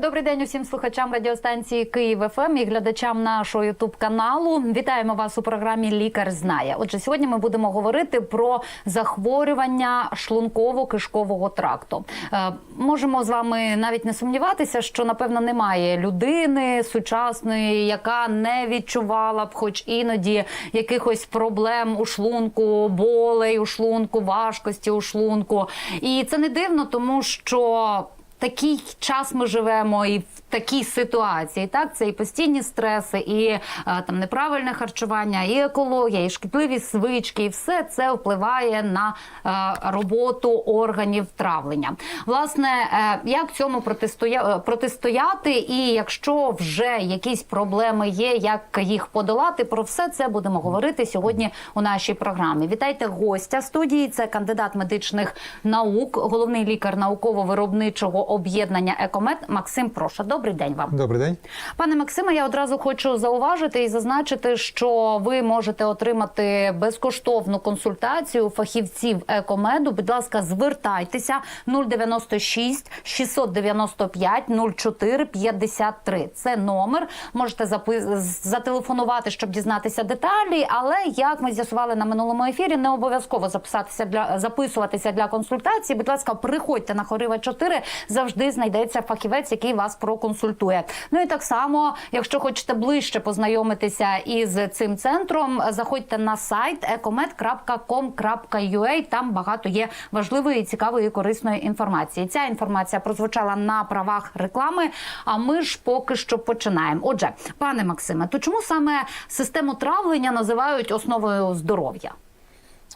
Добрий день усім слухачам радіостанції Київ ФМ і глядачам нашого Ютуб каналу. Вітаємо вас у програмі Лікар знає. Отже, сьогодні ми будемо говорити про захворювання шлунково-кишкового тракту. Е, можемо з вами навіть не сумніватися, що напевно немає людини сучасної, яка не відчувала б, хоч іноді якихось проблем у шлунку, болей у шлунку, важкості у шлунку. І це не дивно, тому що такий час ми живемо і в такій ситуації. Так, це і постійні стреси, і е, там неправильне харчування, і екологія, і шкідливі свички, і все це впливає на е, роботу органів травлення. Власне, е, як цьому протистоя... протистояти, і якщо вже якісь проблеми є, як їх подолати, про все це будемо говорити сьогодні у нашій програмі. Вітайте гостя студії. Це кандидат медичних наук, головний лікар науково-виробничого об'єднання Екомед Максим Проша. Добрий день вам. Добрий день. Пане Максиме, я одразу хочу зауважити і зазначити, що ви можете отримати безкоштовну консультацію фахівців екомеду. Будь ласка, звертайтеся 096 695 04 53. Це номер. Можете запи- зателефонувати, щоб дізнатися деталі. Але як ми з'ясували на минулому ефірі, не обов'язково записатися для записуватися для консультації. Будь ласка, приходьте на Хорива 4, завжди знайдеться фахівець, який вас проконсультує. Ну і так само, якщо хочете ближче познайомитися із цим центром, заходьте на сайт ecomed.com.ua. Там багато є важливої, цікавої корисної інформації. Ця інформація прозвучала на правах реклами. А ми ж поки що починаємо. Отже, пане Максиме, то чому саме систему травлення називають основою здоров'я?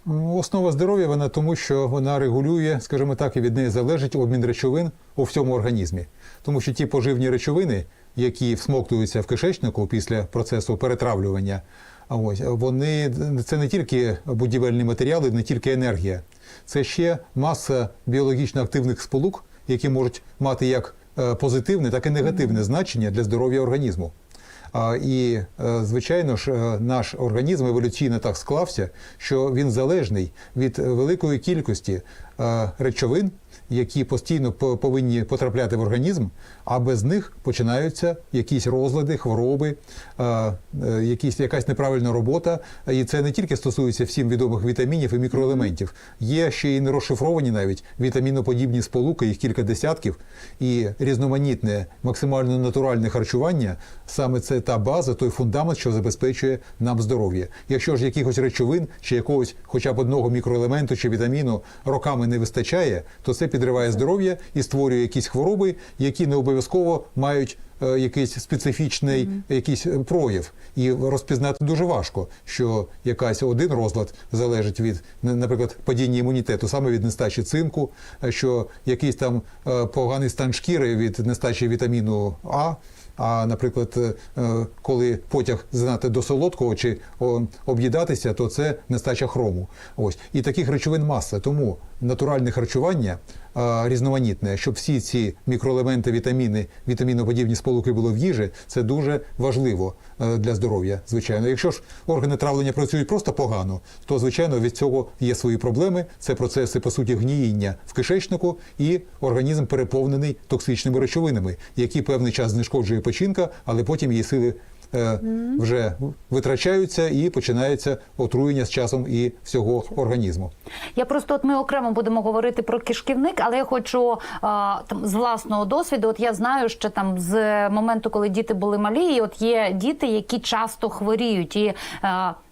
Ну, Основа здоров'я вона тому, що вона регулює, скажімо так, і від неї залежить обмін речовин у всьому організмі. Тому що ті поживні речовини, які всмоктуються в кишечнику після процесу перетравлювання, а ось вони це не тільки будівельні матеріали, не тільки енергія, це ще маса біологічно активних сполук, які можуть мати як е, позитивне, так і негативне значення для здоров'я організму. І, е, звичайно ж, е, наш організм еволюційно так склався, що він залежний від великої кількості речовин, які постійно повинні потрапляти в організм, а без них починаються якісь розлади, хвороби, е, е, якісь, якась неправильна робота. І це не тільки стосується всім відомих вітамінів і мікроелементів. Є ще й нерозшифровані навіть вітаміноподібні сполуки, їх кілька десятків, і різноманітне, максимально натуральне харчування саме це та база, той фундамент, що забезпечує нам здоров'я. Якщо ж якихось речовин чи якогось хоча б одного мікроелементу чи вітаміну роками не вистачає, то це підриває здоров'я і створює якісь хвороби, які не обов'язково мають е, якийсь специфічний якийсь е, прояв, і розпізнати дуже важко, що якась один розлад залежить від, на- наприклад, падіння імунітету, саме від нестачі цинку, е, що якийсь там поганий стан шкіри від нестачі вітаміну А. А, наприклад, коли потяг знати до солодкого чи об'їдатися, то це нестача хрому. Ось і таких речовин маса. Тому натуральне харчування різноманітне, щоб всі ці мікроелементи, вітаміни, вітаміноподібні сполуки були в їжі, це дуже важливо е, для здоров'я. Звичайно, якщо ж органи травлення працюють просто погано, то звичайно від цього є свої проблеми. Це процеси по суті гніїння в кишечнику, і організм переповнений токсичними речовинами, які певний час знешкоджує печінка, але потім її сили. Е, Вже витрачаються і починається отруєння з часом і всього організму. Я просто от ми окремо будемо говорити про кишківник, але я хочу там з власного досвіду. От я знаю, що там з моменту, коли діти були малі, і от є діти, які часто хворіють, і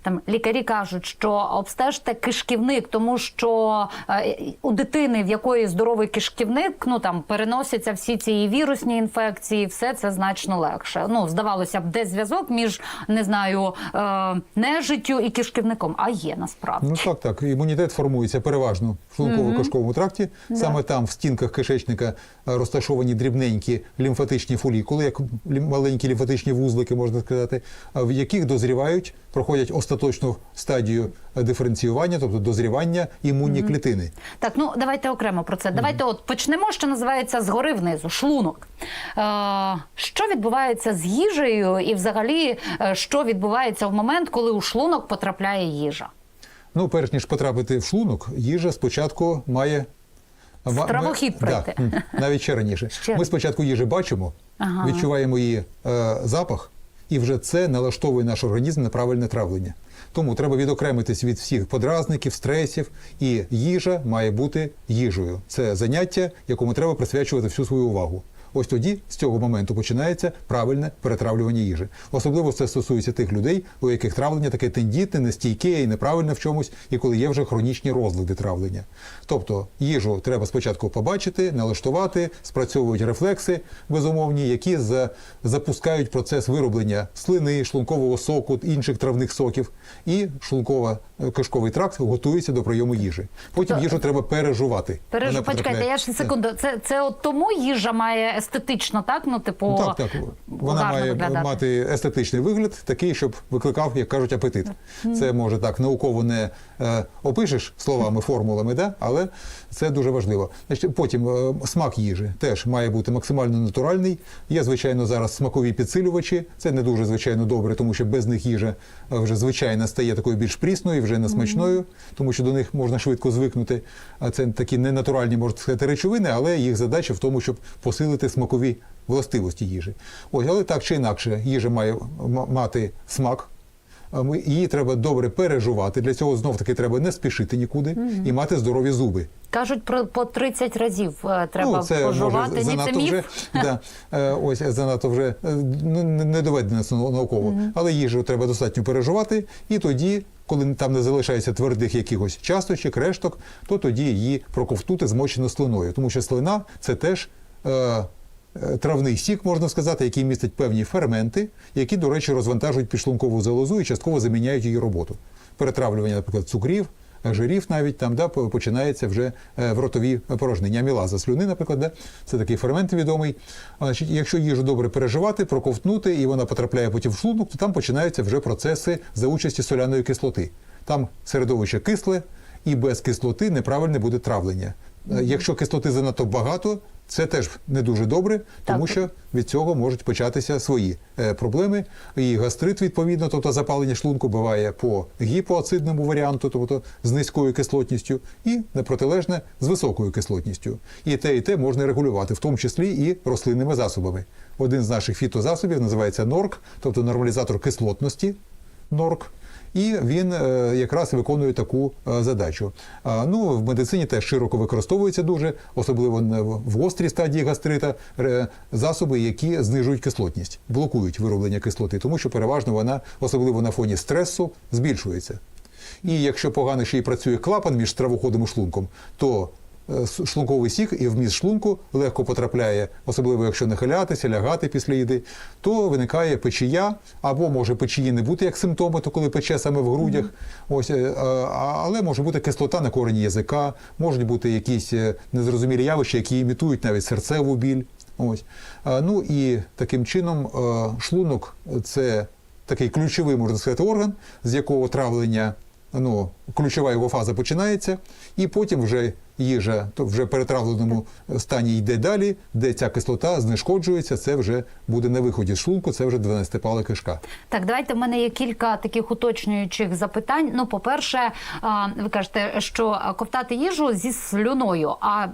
там лікарі кажуть, що обстежте кишківник, тому що е, у дитини, в якої здоровий кишківник, ну там переносяться всі ці вірусні інфекції, все це значно легше. Ну здавалося б, де зв'язок між не знаю е, нежиттю і кишківником, а є насправді. Ну так, так. Імунітет формується переважно в шлунково-кишковому тракті. Саме там, в стінках кишечника, е, розташовані дрібненькі лімфатичні фолікули, як маленькі лімфатичні вузлики, можна сказати, в яких дозрівають, проходять остаточну стадію диференціювання, тобто дозрівання імунні клітини. Так, ну давайте окремо про це. Давайте от почнемо, що називається згори внизу, шлунок. Е, що відбувається з їжею, і взагалі, е, що відбувається в момент, коли у шлунок потрапляє їжа? Ну, перш ніж потрапити в шлунок, їжа спочатку має. ми- Стравохід пройти. Да, навіть ще раніше. Ще. Ми спочатку їжі бачимо, Ага. відчуваємо її е, запах, і вже це налаштовує наш організм на правильне травлення. Тому треба відокремитись від всіх подразників, стресів, і їжа має бути їжею. Це заняття, якому треба присвячувати всю свою увагу. Ось тоді з цього моменту починається правильне перетравлювання їжі. Особливо це стосується тих людей, у яких травлення таке тендітне, нестійке і неправильне в чомусь, і коли є вже хронічні розлади травлення. Тобто їжу треба спочатку побачити, налаштувати, спрацьовують рефлекси безумовні, які за, запускають процес вироблення слини, шлункового соку, інших травних соків, і шлунково-кишковий тракт готується до прийому їжі. Потім їжу треба пережувати. Пережу, почекайте, я ж секунду. Це, це от тому їжа має естетично, так? Ну, типу, Ну, так, так. Вона має виглядати. мати естетичний вигляд, такий, щоб викликав, як кажуть, апетит. Це може так науково не е, опишеш словами, формулами, да? але це дуже важливо. Значить, потім е, смак їжі теж має бути максимально натуральний. Є, звичайно, зараз смакові підсилювачі. Це не дуже звичайно добре, тому що без них їжа е, вже звичайно стає такою більш прісною, вже не смачною, тому що до них можна швидко звикнути. А це такі ненатуральні, можна сказати, речовини, але їх задача в тому, щоб посилити смакові властивості їжі. Ось, але так чи інакше, їжа має мати смак. Її треба добре пережувати. Для цього знов таки треба не спішити нікуди і мати здорові зуби. Кажуть, про по 30 разів е, треба ну, це пожувати. може Ні, це міф. вже да, е, ось занадто вже е, ну, не доведено науково. Але їжу треба достатньо переживати, і тоді, коли там не залишається твердих якихось часточок, решток, то тоді її проковтнути змочено слиною, тому що слина це теж. Е, Травний сік, можна сказати, який містить певні ферменти, які, до речі, розвантажують підшлункову залозу і частково заміняють її роботу. Перетравлювання, наприклад, цукрів, жирів навіть там да, починається вже е, в ротовій порожнині. Амілаза слюни, наприклад, да, це такий фермент відомий. Значить, якщо їжу добре переживати, проковтнути, і вона потрапляє потім в шлунок, то там починаються вже процеси за участі соляної кислоти. Там середовище кисле, і без кислоти неправильне буде травлення. Е, Якщо кислоти занадто багато, це теж не дуже добре, тому Так. що від цього можуть початися свої е, проблеми. І гастрит, відповідно, тобто запалення шлунку буває по гіпоацидному варіанту, тобто з низькою кислотністю, і на протилежне з високою кислотністю. І те, і те можна регулювати, в тому числі і рослинними засобами. Один з наших фітозасобів називається норк, тобто нормалізатор кислотності. Норк. І він е, якраз виконує таку е, задачу. Ну, в медицині теж широко використовується дуже, особливо в гострій стадії гастрита, засоби, які знижують кислотність, блокують вироблення кислоти, тому що переважно вона, особливо на фоні стресу, збільшується. І якщо погано ще й працює клапан між стравоходом і шлунком, то е, шлунковий сік і вміст шлунку легко потрапляє, особливо якщо нахилятися, лягати після їди, то виникає печія, або може печії не бути як симптоми, то коли пече саме в грудях. Ось, е, але може бути кислота на корені язика, можуть бути якісь е, незрозумілі явища, які імітують навіть серцеву біль. Ось. Ну і таким чином е, шлунок це такий ключовий, можна сказати, орган, з якого травлення, ну, ключова його фаза починається, і потім вже їжа то вже перетравленому стані йде далі, де ця кислота знешкоджується, це вже буде на виході з шлунку, це вже 12-пала кишка. Так, давайте в мене є кілька таких уточнюючих запитань. Ну, по-перше, ви кажете, що ковтати їжу зі слюною. А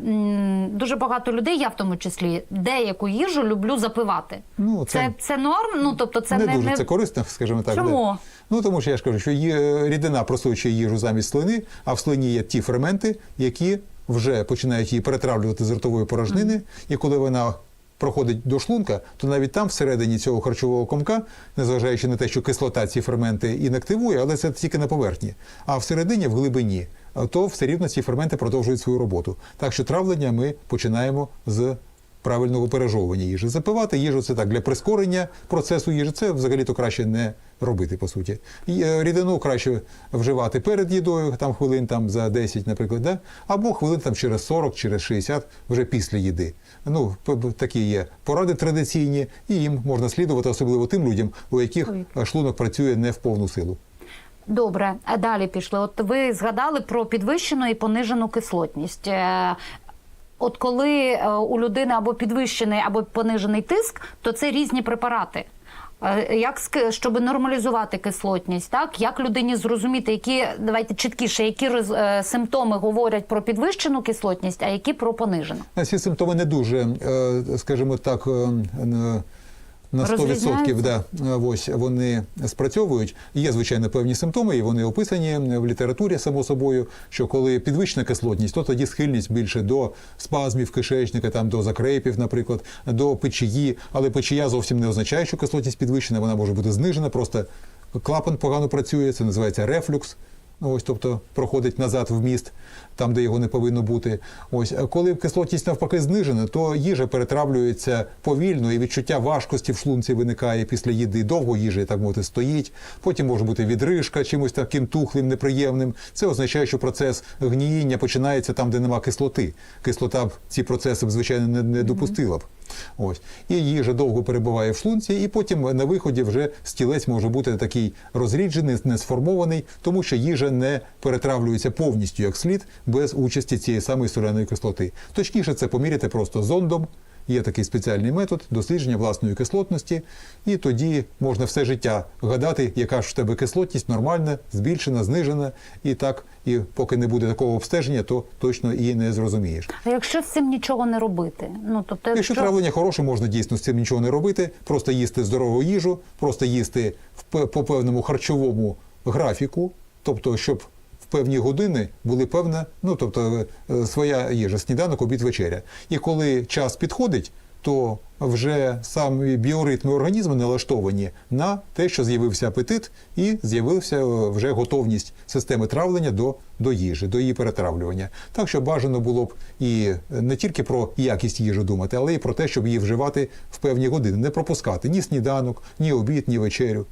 дуже багато людей, я в тому числі, деяку їжу люблю запивати. Ну, це... це- це норм. Ну тобто, це не, не, дуже не... це корисно, скажімо так. Чому? Да. Ну тому що я ж кажу, що є рідина просочує їжу замість слини, а в слині є ті ферменти, які вже починають її перетравлювати з ротової порожнини, і коли вона проходить до шлунка, то навіть там всередині цього харчового комка, незважаючи на те, що кислота ці ферменти інактивує, але це тільки на поверхні. А всередині, в глибині, то все рівно ці ферменти продовжують свою роботу. Так що травлення ми починаємо з правильного пережовування їжі. Запивати їжу це так для прискорення процесу їжі. Це взагалі-то краще не робити, по суті. Е, Рідину краще вживати перед їдою, там хвилин там за 10, наприклад, да? або хвилин там через 40, через 60 вже після їди. Ну, такі є поради традиційні, і їм можна слідувати, особливо тим людям, у яких шлунок працює не в повну силу. Добре, а далі пішли. От ви згадали про підвищену і понижену кислотність. Е, От коли е, у людини або підвищений, або понижений тиск, то це різні препарати. Е, Як щоб нормалізувати кислотність, так як людині зрозуміти, які давайте чіткіше, які роз- е, симптоми говорять про підвищену кислотність, а які про понижену? Ці симптоми не дуже, е, скажімо так, е, на- на 100% да, ось вони спрацьовують. Є, звичайно, певні симптоми, і вони описані в літературі, само собою, що коли підвищена кислотність, то тоді схильність більше до спазмів кишечника, там, до закрепів, наприклад, до печії. Але печія зовсім не означає, що кислотність підвищена, вона може бути знижена, просто клапан погано працює, це називається рефлюкс. Ось, тобто проходить назад в міст, там, де його не повинно бути. Ось, коли кислотність навпаки знижена, то їжа перетравлюється повільно, і відчуття важкості в шлунці виникає після їди. Довго їжа, так мовити, стоїть. Потім може бути відрижка чимось таким тухлим, неприємним. Це означає, що процес гніїння починається там, де нема кислоти. Кислота б ці процеси б, звичайно, не, не допустила б. Ось. І їжа довго перебуває в шлунці, і потім на виході вже стілець може бути такий розріджений, не сформований, тому що їжа не перетравлюється повністю як слід без участі цієї самої соляної кислоти. Точніше, це поміряти просто зондом. Є такий спеціальний метод дослідження власної кислотності, і тоді можна все життя гадати, яка ж в тебе кислотність нормальна, збільшена, знижена, і так, і поки не буде такого обстеження, то точно і не зрозумієш. А якщо з цим нічого не робити, ну тобто, Якщо травлення хороше, можна дійсно з цим нічого не робити, просто їсти здорову їжу, просто їсти в по певному харчовому графіку, тобто, щоб певні години були певна, ну тобто е, своя їжа, сніданок, обід, вечеря. І коли час підходить, то вже самі біоритми організму налаштовані на те, що з'явився апетит, і з'явився е, вже готовність системи травлення до, до їжі, до її перетравлювання. Так що бажано було б і не тільки про якість їжі думати, але й про те, щоб її вживати в певні години, не пропускати ні сніданок, ні обід, ні вечерю.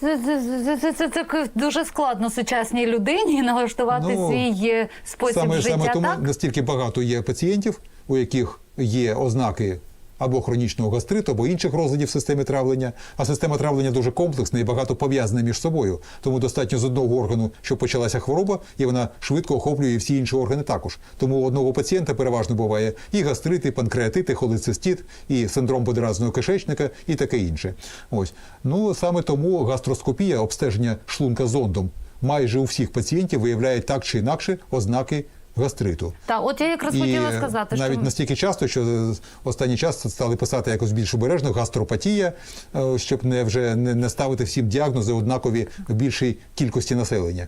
Це, це, це, це, це, дуже складно сучасній людині налаштувати Ну, свій е, спосіб Саме, життя. саме тому так? настільки багато є пацієнтів, у яких є ознаки або хронічного гастриту, або інших розладів системи травлення. А система травлення дуже комплексна і багато пов'язана між собою. Тому достатньо з одного органу, щоб почалася хвороба, і вона швидко охоплює всі інші органи також. Тому у одного пацієнта переважно буває і гастрит, і панкреатит, і холецистит, і синдром подразного кишечника, і таке інше. Ось ну саме тому гастроскопія, обстеження шлунка зондом, майже у всіх пацієнтів виявляє так чи інакше ознаки гастриту. Та от я якраз хотіла сказати, навіть що настільки часто, що останній час стали писати якось більш обережно гастропатія, е, щоб не вже не, не ставити всім діагнози однакові в більшій кількості населення.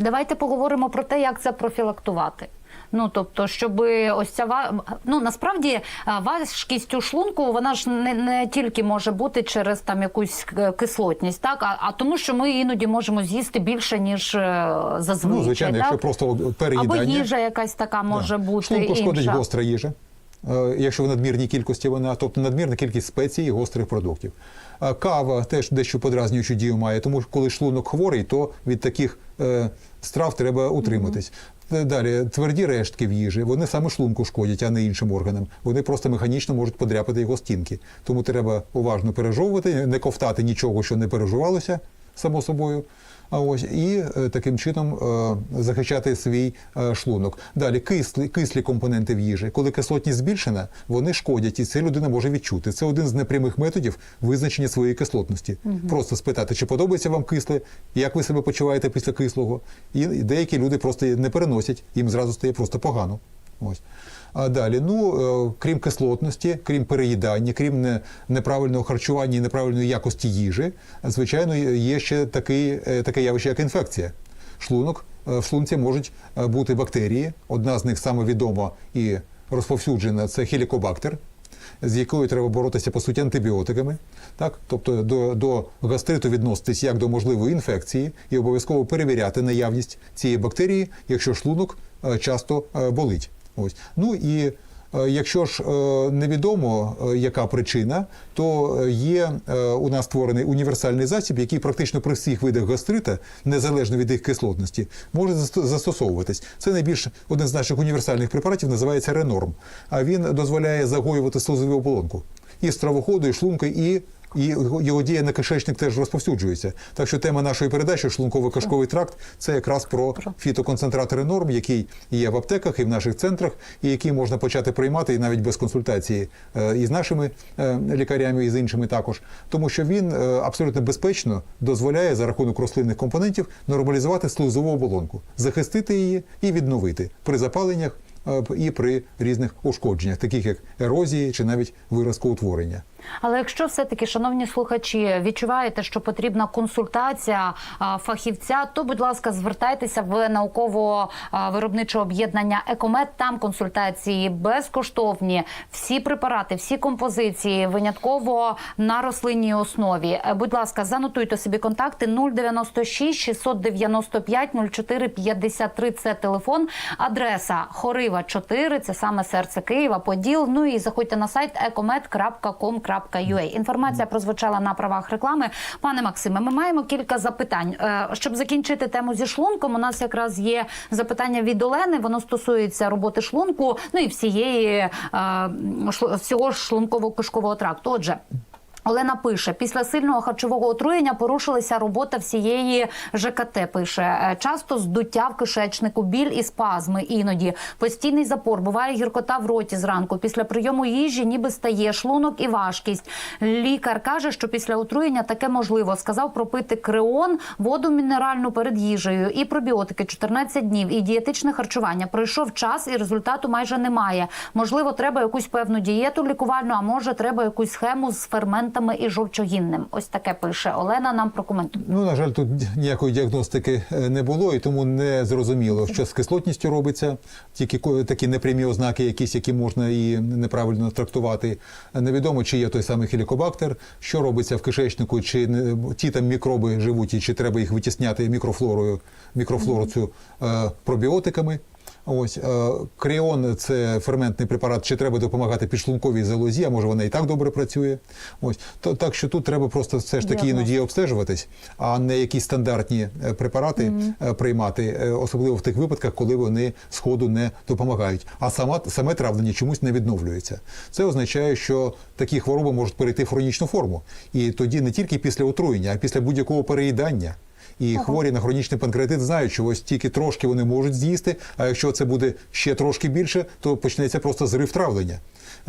давайте поговоримо про те, як це профілактувати. Ну тобто, щоб ось ця ва- ну насправді е, важкість у шлунку, вона ж не, не тільки може бути через там якусь кислотність, так а, а тому, що ми іноді можемо з'їсти більше ніж е, зазвичай. Ну, звичайно, так? якщо просто або їжа якась така може Да. бути Шлунку шкодить інша. гостра їжа. е, Якщо в надмірній кількості вона, тобто надмірна кількість спецій і гострих продуктів. Кава теж дещо подразнюючу дію має, тому що коли шлунок хворий, то від таких страв треба утриматись. Е, Далі тверді рештки в їжі, вони саме шлунку шкодять, а не іншим органам. Вони просто механічно можуть подряпати його стінки. Тому треба уважно пережовувати, не ковтати нічого, що не переживалося само собою. А ось і е, таким чином е, захищати свій е, шлунок. Далі кислі, кислі компоненти в їжі. Коли кислотність збільшена, вони шкодять, і це людина може відчути. Це один з непрямих методів визначення своєї кислотності. Просто спитати, чи подобається вам кисле, як ви себе почуваєте після кислого. І деякі люди просто не переносять, їм зразу стає просто погано. Ось. А далі, ну е, крім кислотності, крім переїдання, крім неправильного харчування і неправильної якості їжі, звичайно, є ще такий, е, таке явище, як інфекція. Шлунок е, в шлунці можуть бути бактерії. Одна з них саме відома і розповсюджена це хелікобактер, з якою треба боротися по суті антибіотиками. Так? Тобто до, до гастриту відноситись як до можливої інфекції і обов'язково перевіряти наявність цієї бактерії, якщо шлунок часто болить. Ось. Ну і е, якщо ж е, невідомо, е, яка причина, то є у нас створений універсальний засіб, який практично при всіх видах гастрита, незалежно від їх кислотності, може заст- застосовуватись. Це найбільш один з наших універсальних препаратів, називається Ренорм. А він дозволяє загоювати слизову оболонку і стравоходу, і шлунка, і і його- дія на кишечник теж розповсюджується. Так що тема нашої передачі шлунково-кишковий тракт це якраз про фітоконцентратори норм, який є в аптеках і в наших центрах, і які можна почати приймати і навіть без консультації е, і з нашими е, лікарями, і з іншими також, тому що він е, абсолютно безпечно дозволяє за рахунок рослинних компонентів нормалізувати слизову оболонку, захистити її і відновити при запаленнях і при різних ушкодженнях, таких як ерозії чи навіть виразкоутворення. Але якщо все-таки, шановні слухачі, відчуваєте, що потрібна консультація фахівця, то, будь ласка, звертайтеся в науково-виробниче об'єднання Екомет. Там консультації безкоштовні. Всі препарати, всі композиції винятково на рослинній основі. Е, Будь ласка, занотуйте собі контакти 096 695 04 53. Це телефон, адреса Хорива 4, це саме серце Києва, Поділ. Ну і заходьте на сайт ecomed.com.ua. Інформація прозвучала на правах реклами. Пане Максиме, ми маємо кілька запитань. Е, Щоб закінчити тему зі шлунком, у нас якраз є запитання від Олени. Воно стосується роботи шлунку, ну і всієї е, всього шлунково-кишкового тракту. Отже. Олена пише, після сильного харчового отруєння порушилася робота всієї ЖКТ. Пише Е, часто здуття в кишечнику, біль і спазми. Іноді постійний запор. Буває гіркота в роті зранку. Після прийому їжі ніби стає шлунок і важкість. Лікар каже, що після отруєння таке можливо. Сказав пропити креон, воду мінеральну перед їжею і пробіотики 14 днів. І дієтичне харчування. Пройшов час, і результату майже немає. Можливо, треба якусь певну дієту лікувальну, а може, треба якусь схему з ферментами і жовчогінним. Ось таке пише Олена. Нам прокоментує. Ну, на жаль, тут ніякої діагностики е, не було, і тому не зрозуміло, що з кислотністю робиться. Тільки такі непрямі ознаки, якісь, які можна і неправильно трактувати. Невідомо, чи є той самий хелікобактер, що робиться в кишечнику, чи не- ті там мікроби живуть, і чи треба їх витісняти мікрофлорою, мікрофлору цю е, пробіотиками. Ось е, кріон це ферментний препарат, чи треба допомагати підшлунковій залозі, а може вона і так добре працює. Ось то так, що тут треба просто все ж таки іноді обстежуватись, а не якісь стандартні е, препарати е, приймати, е, особливо в тих випадках, коли вони сходу не допомагають. А сама саме травлення чомусь не відновлюється. Це означає, що такі хвороби можуть перейти в хронічну форму, і тоді не тільки після отруєння, а після будь-якого переїдання. І хворі на хронічний панкреатит знають, що ось тільки трошки вони можуть з'їсти, а якщо це буде ще трошки більше, то почнеться просто зрив травлення.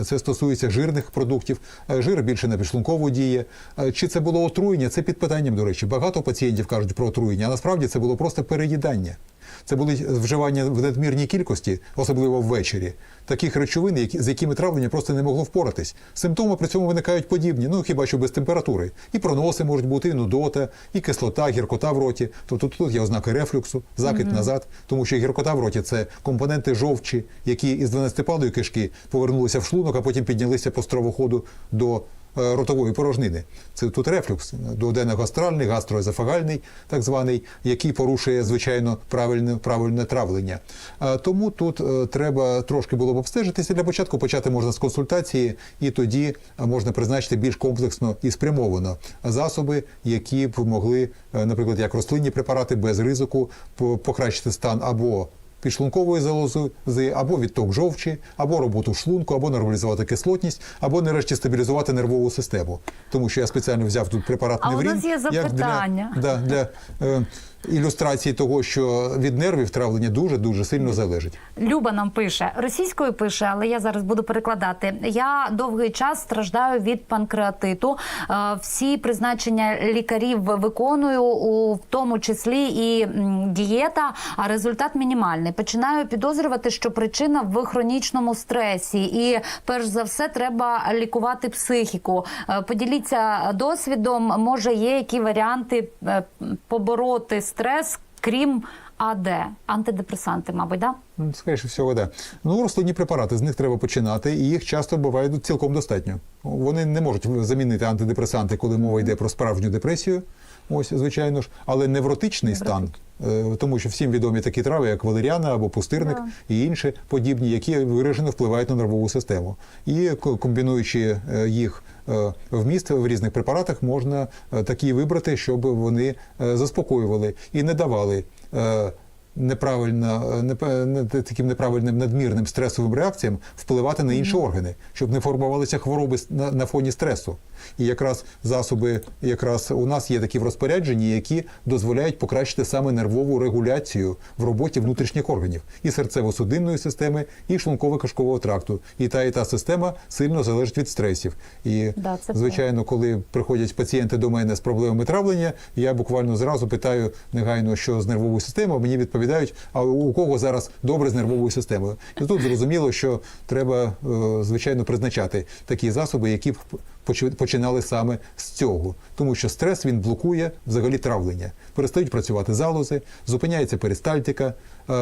Це стосується жирних продуктів. Е, Жир більше на підшлункову діє. Е, Чи це було отруєння? Це під питанням, до речі. Багато пацієнтів кажуть про отруєння, а насправді це було просто переїдання. Це були вживання в надмірній кількості, особливо ввечері, таких речовин, які, з якими травлення просто не могло впоратись. Симптоми при цьому виникають подібні, ну хіба що без температури. І проноси можуть бути, і нудота, і кислота, гіркота в роті. Тобто тут є ознаки рефлюксу, закид назад, тому що гіркота в роті це компоненти жовчі, які із 12-палої кишки повернулися в шлунок, а потім піднялися по стравоходу до ротової порожнини. Це тут рефлюкс дуоденно-гастральний, гастроезофагальний, так званий, який порушує звичайно правильне, правильне травлення. Тому тут е, треба трошки було б обстежитися. Для початку почати можна з консультації, і тоді е, можна призначити більш комплексно і спрямовано засоби, які б могли, е, наприклад, як рослинні препарати без ризику по- покращити стан або підшлункової залози, або відток жовчі, або роботу шлунку, або нормалізувати кислотність, або нарешті стабілізувати нервову систему. Тому що я спеціально взяв тут препарат А у нас є як запитання. Для, да, для е, ілюстрації того, що від нервів травлення дуже дуже сильно залежить. Люба нам пише російською пише, але я зараз буду перекладати. Я довгий час страждаю від панкреатиту. Е, Всі призначення лікарів виконую, у тому числі і дієта, а результат мінімальний. Починаю підозрювати, що причина в хронічному стресі, і перш за все треба лікувати психіку. Е, Поділіться досвідом. Може, є які варіанти е, побороти стрес, крім АД, антидепресанти, мабуть, да? Ну, Скоріше всього, да. Ну, рослинні препарати, з них треба починати, і їх часто буває цілком достатньо. Вони не можуть замінити антидепресанти, коли мова йде про справжню депресію. Ось, звичайно ж, але невротичний стан, е, тому що всім відомі такі трави, як валеріана або пустирник і інші подібні, які виражено впливають на нервову систему. І комбінуючи е, їх вміст в різних препаратах, можна е, такі вибрати, щоб вони е, заспокоювали і не давали. Неправильно, е, не- таким неправильним надмірним стресовим реакціям впливати на інші органи, щоб не формувалися хвороби на, на фоні стресу. І якраз засоби, якраз у нас є такі в розпорядженні, які дозволяють покращити саме нервову регуляцію в роботі внутрішніх органів і серцево-судинної системи, і шлунково-кишкового тракту. І та і та система сильно залежить від стресів. І Да, це звичайно, коли приходять пацієнти до мене з проблемами травлення, я буквально зразу питаю негайно, що з нервовою системою. Мені відповідають, а у кого зараз добре з нервовою системою. І тут зрозуміло, що треба е, звичайно призначати такі засоби, які б починали саме з цього, тому що стрес він блокує взагалі травлення. Перестають працювати залози, зупиняється перистальтика, е,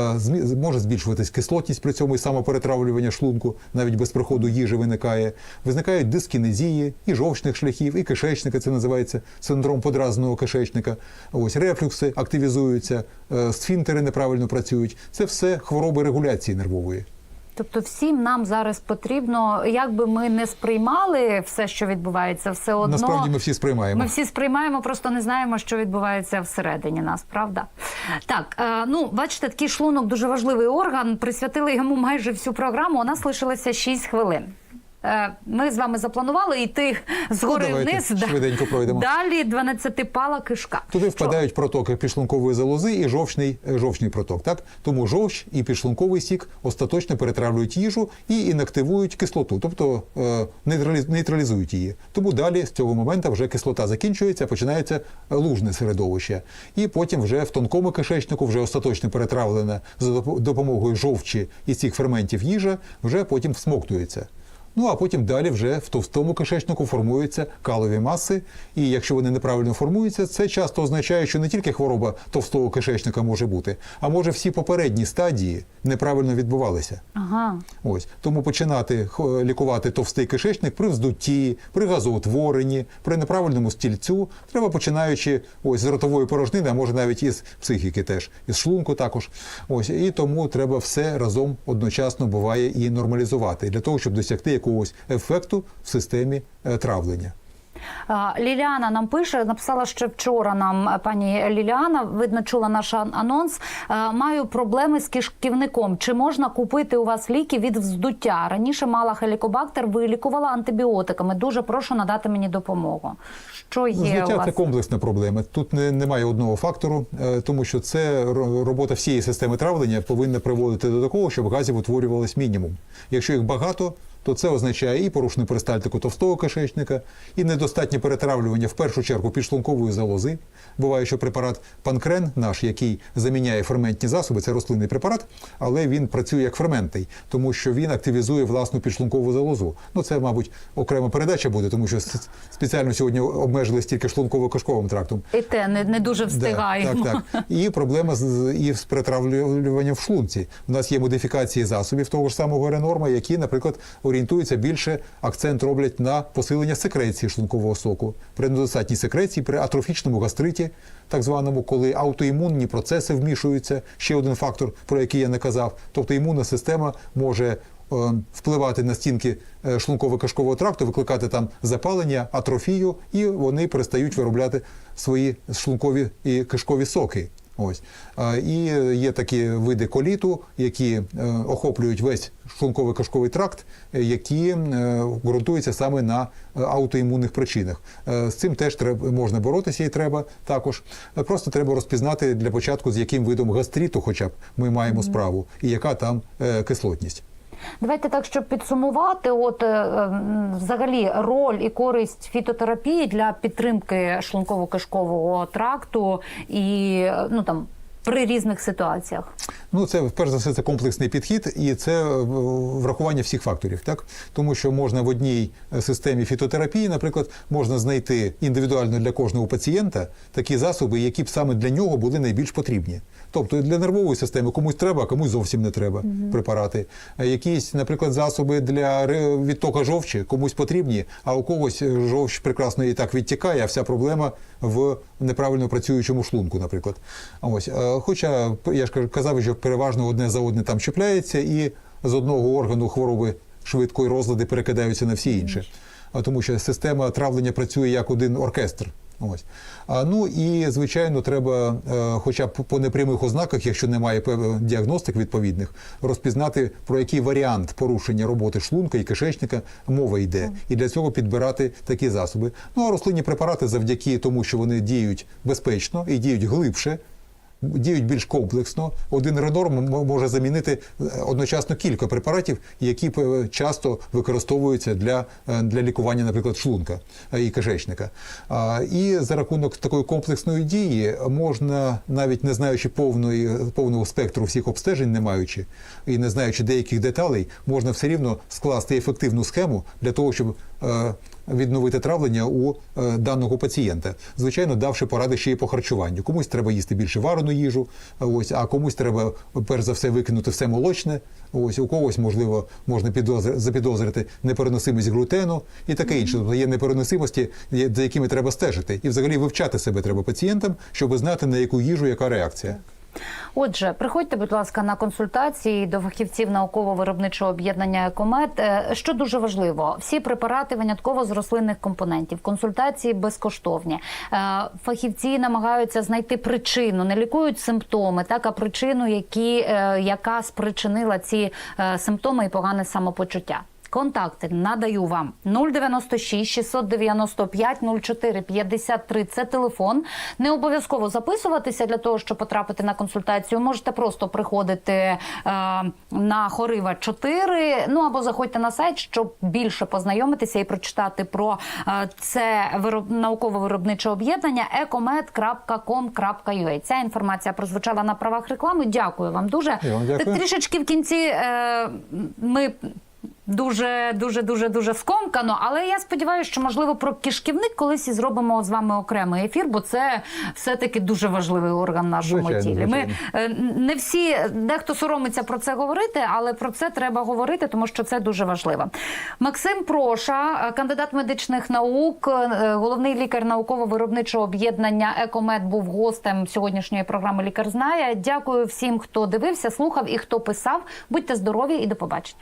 може збільшуватись кислотність при цьому і самоперетравлювання шлунку, навіть без приходу їжі виникає. Визникають дискінезії і жовчних шляхів, і кишечника. Це називається синдром подразненого кишечника. Ось рефлюкси активізуються, е, сфінктери неправильно працюють. Це все хвороби регуляції нервової. Тобто, всім нам зараз потрібно, як би ми не сприймали все, що відбувається, все одно Насправді ми всі сприймаємо. Ми всі сприймаємо, просто не знаємо, що відбувається всередині нас, правда? Так, е, ну бачите, такий шлунок дуже важливий орган. Присвятили йому майже всю програму. У нас лишилося 6 хвилин. Е, Ми з вами запланували йти згори Ну, вниз. швиденько пройдемо. Далі 12-пала кишка. Туди Що? впадають протоки підшлункової залози і жовчний, е, жовчний проток. Так? Тому жовч і підшлунковий сік остаточно перетравлюють їжу і інактивують кислоту, тобто е, нейтралізують її. Тому далі з цього моменту вже кислота закінчується, починається лужне середовище. І потім вже в тонкому кишечнику, вже остаточно перетравлена за допомогою жовчі і цих ферментів їжа, вже потім всмоктується. Ну а потім далі вже в товстому кишечнику формуються калові маси. І якщо вони неправильно формуються, це часто означає, що не тільки хвороба товстого кишечника може бути, а може всі попередні стадії неправильно відбувалися. Ага. Ось тому починати лікувати товстий кишечник при вздутті, при газоутворенні, при неправильному стільцю. Треба починаючи ось з ротової порожнини, а може навіть із психіки теж, із шлунку також. Ось і тому треба все разом одночасно буває і нормалізувати для того, щоб досягти якогось ефекту в системі е, травлення. Ліліана нам пише, написала ще вчора нам е, пані Ліліана, видно, чула наш анонс. Е, Маю проблеми з кишківником. Чи можна купити у вас ліки від вздуття? Раніше мала хелікобактер, вилікувала антибіотиками. Дуже прошу надати мені допомогу. Що є у вас? це комплексна проблема. Тут не, немає одного фактору, тому що це робота всієї системи травлення повинна приводити до такого, щоб газів утворювалось мінімум. Якщо їх багато, то це означає і порушену перистальтику товстого кишечника, і недостатнє перетравлювання в першу чергу підшлункової залози. Буває, що препарат панкрен, наш, який заміняє ферментні засоби, це рослинний препарат, але він працює як ферментний, тому що він активізує власну підшлункову залозу. Ну це, мабуть, окрема передача буде, тому що спеціально сьогодні обмежились тільки шлунково-кишковим трактом. І те не, не дуже встигаємо. Да, так, так. І проблема з, і з перетравлюванням в шлунці. У нас є модифікації засобів того ж самого ренорма, які, наприклад, орієнтуються більше, акцент роблять на посилення секреції шлункового соку. При недостатній секреції, при атрофічному гастриті, так званому, коли аутоімунні процеси вмішуються, ще один фактор, про який я не казав. Тобто імунна система може е, впливати на стінки е, шлунково-кишкового тракту, викликати там запалення, атрофію, і вони перестають виробляти свої шлункові і кишкові соки. Ось і є такі види коліту, які е, охоплюють весь шлунковий кишковий тракт, е, які е, ґрунтуються саме на е, аутоімунних причинах. Е, з цим теж треба можна боротися і треба також. Е, Просто треба розпізнати для початку, з яким видом гастриту, хоча б ми маємо справу, і яка там е, кислотність. Давайте так, щоб підсумувати, от е, взагалі роль і користь фітотерапії для підтримки шлунково-кишкового тракту і е, ну там при різних ситуаціях. Ну, це перш за все це комплексний підхід, і це е, врахування всіх факторів, так тому що можна в одній системі фітотерапії, наприклад, можна знайти індивідуально для кожного пацієнта такі засоби, які б саме для нього були найбільш потрібні. Тобто для нервової системи комусь треба, а комусь зовсім не треба препарати. Е, Якісь, наприклад, засоби для відтока жовчі комусь потрібні, а у когось е, жовч прекрасно і так відтікає, а вся проблема в неправильно працюючому шлунку, наприклад. Ось, е, хоча я ж казав, що переважно одне за одне там чіпляється, і з одного органу хвороби швидко і розлади перекидаються на всі інші. А тому що система травлення працює як один оркестр. Ось. А, ну і звичайно, треба, е, хоча б по непрямих ознаках, якщо немає діагностик відповідних, розпізнати про який варіант порушення роботи шлунка і кишечника мова йде, і для цього підбирати такі засоби. Ну а рослинні препарати, завдяки тому, що вони діють безпечно і діють глибше. Діють більш комплексно. Один ренорм може замінити е, одночасно кілька препаратів, які е, часто використовуються для, е, для лікування, наприклад, шлунка і кишечника. І за рахунок такої комплексної дії можна, навіть не знаючи повної, повного спектру всіх обстежень, не маючи і не знаючи деяких деталей, можна все рівно скласти ефективну схему для того, щоб відновити травлення у е, даного пацієнта. Звичайно, давши поради ще й по харчуванню. Комусь треба їсти більше варену їжу, ось, а комусь треба перш за все викинути все молочне. Ось у когось можливо можна підозр- запідозрити непереносимість глютену і таке інше. Тобто є непереносимості, за якими треба стежити, і взагалі вивчати себе треба пацієнтам, щоб знати на яку їжу яка реакція. Отже, приходьте, будь ласка, на консультації до фахівців науково-виробничого об'єднання «Екомет». Е, Що дуже важливо, всі препарати винятково з рослинних компонентів. Консультації безкоштовні. Е, Фахівці намагаються знайти причину, не лікують симптоми, так а причину, які, е, яка спричинила ці симптоми і погане самопочуття. Контакти надаю вам 096 695 04 53. Це телефон. Не обов'язково записуватися для того, щоб потрапити на консультацію. Можете просто приходити е, на Хорива 4, ну або заходьте на сайт, щоб більше познайомитися і прочитати про е, це вироб... науково-виробниче об'єднання ecomed.com.ua. Ця інформація прозвучала на правах реклами. Дякую вам дуже. Дякую. Так трішечки в кінці е, ми. Дуже, дуже, дуже, дуже скомкано, але я сподіваюся, що можливо про кишківник колись і зробимо з вами окремий ефір, бо це все-таки дуже важливий орган в нашому Звичайно, тілі. Ми звичайно. е, не всі дехто соромиться про це говорити, але про це треба говорити, тому що це дуже важливо. Максим Проша, кандидат медичних наук, е, головний лікар науково-виробничого об'єднання Екомед, був гостем сьогоднішньої програми Лікар знає. Дякую всім, хто дивився, слухав і хто писав. Будьте здорові і до побачення.